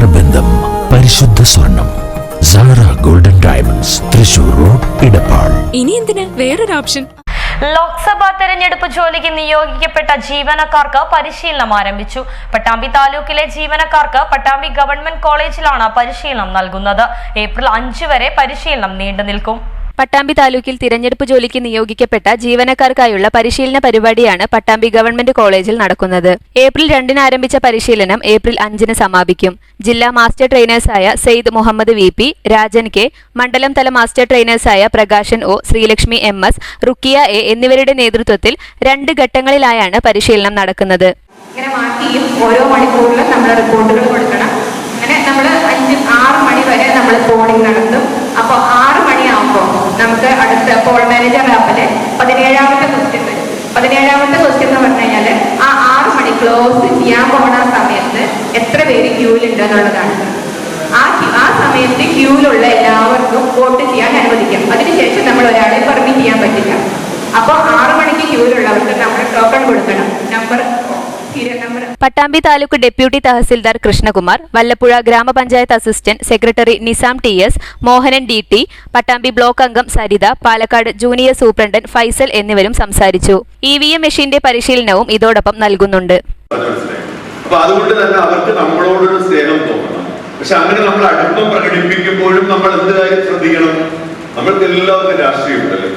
നേത്രബന്ധം പരിശുദ്ധ സ്വർണം. Zara golden diamonds Thrissur road Edappal. ഇനി എന്തിനാ? വേറൊരു ഓപ്ഷൻ ലോക്സഭാ തെരഞ്ഞെടുപ്പ് ജോലിക്ക് നിയോഗിക്കപ്പെട്ട ജീവനക്കാർക്ക് പരിശീലനം ആരംഭിച്ചു. പട്ടാമ്പി താലൂക്കിലെ ജീവനക്കാർക്ക് പട്ടാമ്പി ഗവൺമെന്റ് കോളേജിലാണ് പരിശീലനം നൽകുന്നത്. ഏപ്രിൽ അഞ്ച് വരെ പരിശീലനം നീണ്ടു നിൽക്കും പട്ടാമ്പി താലൂക്കിൽ തിരഞ്ഞെടുപ്പ് ജോലിക്ക് നിയോഗിക്കപ്പെട്ട ജീവനക്കാർക്കായുള്ള പരിശീലന പരിപാടിയാണ് പട്ടാമ്പി ഗവൺമെന്റ് കോളേജിൽ നടക്കുന്നത്. ഏപ്രിൽ രണ്ടിന് ആരംഭിച്ച പരിശീലനം ഏപ്രിൽ അഞ്ചിന് സമാപിക്കും. ജില്ലാ master ട്രെയിനേഴ്സായ Saeed Muhammad V P Rajan K മണ്ഡലം തല master ട്രെയിനേഴ്സായ Prakashan O Sreelakshmi M S Rukkiya A എന്നിവരുടെ നേതൃത്വത്തിൽ രണ്ട് ഘട്ടങ്ങളിലായാണ് പരിശീലനം നടക്കുന്നത്. ഇങ്ങനെ മാറ്റിയും ഓരോ മണിക്കൂറിലും നമ്മൾ റിപ്പോർട്ടുകൾ കൊടുക്കണം. അങ്ങനെ നമ്മൾ അഞ്ച് ആറ് മണി വരെ നമ്മൾ പോളിംഗ് നടത്തും അപ്പോൾ ആറ് മണിയാകുമ്പോൾ നമുക്ക് അടുത്ത പോൾ മാനേജർ ആപ്പിലെ പതിനേഴാമത്തെ ക്വസ്റ്റ്യൻ വരും പതിനേഴാമത്തെ ക്വസ്റ്റ്യൻ എന്ന് പറഞ്ഞു കഴിഞ്ഞാൽ ആ ആറ് മണി ക്ലോസ് ചെയ്യാൻ പോണ സമയത്ത് എത്ര പേര് ക്യൂവിലുണ്ട് എന്നുള്ളതാണ്. ആ ആ സമയത്ത് ക്യൂവിലുള്ള എല്ലാവർക്കും വോട്ട് ചെയ്യാൻ അനുവദിക്കാം. അതിനുശേഷം നമ്മൾ ഒരാളെ പെർമിറ്റ് ചെയ്യാൻ പറ്റില്ല. അപ്പോൾ ആറ് മണിക്ക് ക്യൂവിലുള്ളവർക്ക് Pattambi taluk deputy tahsildar Krishnakumar Vallappuzha grama panchayat assistant secretary Nizam T S Mohanan D T Pattambi block അംഗം സരിത പാലക്കാട് ജൂനിയർ സൂപ്രണ്ട് ഫൈസൽ എന്നിവരും സംസാരിച്ചു. ഇ വി എം മെഷീന്റെ പരിശീലനവും ഇതോടൊപ്പം നൽകുന്നുണ്ട്. അതുകൊണ്ട് തന്നെ അവർക്ക് നമ്മളോടൊരു സ്നേഹം തോന്നണം. പക്ഷെ അങ്ങനെ നമ്മൾ അടുപ്പം പ്രകടിപ്പിക്കുമ്പോഴും നമ്മൾ എന്ത് കാര്യം ശ്രദ്ധിക്കണം? നമ്മൾക്ക് എല്ലാവർക്കും രാഷ്ട്രീയമുണ്ടല്ലോ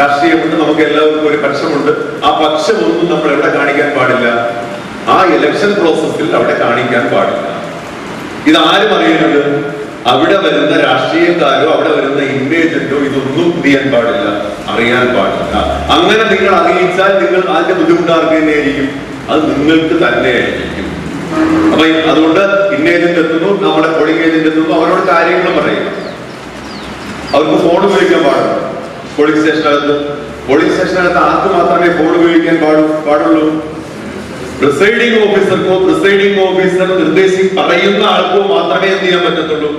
രാഷ്ട്രീയമുണ്ട് നമുക്ക് എല്ലാവർക്കും ഒരു പക്ഷമുണ്ട്. ആ പക്ഷമൊന്നും നമ്മൾ എവിടെ കാണിക്കാൻ പാടില്ല. ആ ഇലക്ഷൻ പ്രോസസ്സിൽ അവിടെ കാണിക്കാൻ പാടില്ല. ഇതാരും അറിയുന്നത് അവിടെ വരുന്ന രാഷ്ട്രീയക്കാരോ അവിടെ വരുന്ന ഇൻവേജന്റോ ഇതൊന്നും ചെയ്യാൻ പാടില്ല അറിയാൻ പാടില്ല. അങ്ങനെ നിങ്ങൾ അറിയിച്ചാൽ നിങ്ങൾ അതിന്റെ ബുദ്ധിമുട്ടാർക്ക് തന്നെയായിരിക്കും. അത് നിങ്ങൾക്ക് തന്നെയായിരിക്കും. അപ്പൊ അതുകൊണ്ട് ഇന്ന ഏജന്റ് എത്തുന്നു നമ്മുടെ പോളിംഗ് ഏജന്റ് എത്തുന്നു അവരോട് കാര്യങ്ങൾ പറയുക അവർക്ക് ഫോൺ ഉപയോഗിക്കാൻ പാടില്ല പോളിംഗ് സ്റ്റേഷനകത്ത് പോളിംഗ് സ്റ്റേഷനകത്ത് ആർക്ക് മാത്രമേ ഫോൺ ഉപയോഗിക്കാൻ പാടു പാടുള്ളൂ? പ്രിസൈഡിംഗ് ഓഫീസർക്കോ പ്രിസൈഡിംഗ് ഓഫീസർ നിർദ്ദേശി പറയുന്ന ആൾക്കോ മാത്രമേ എന്ത് ചെയ്യാൻ പറ്റത്തുള്ളൂ?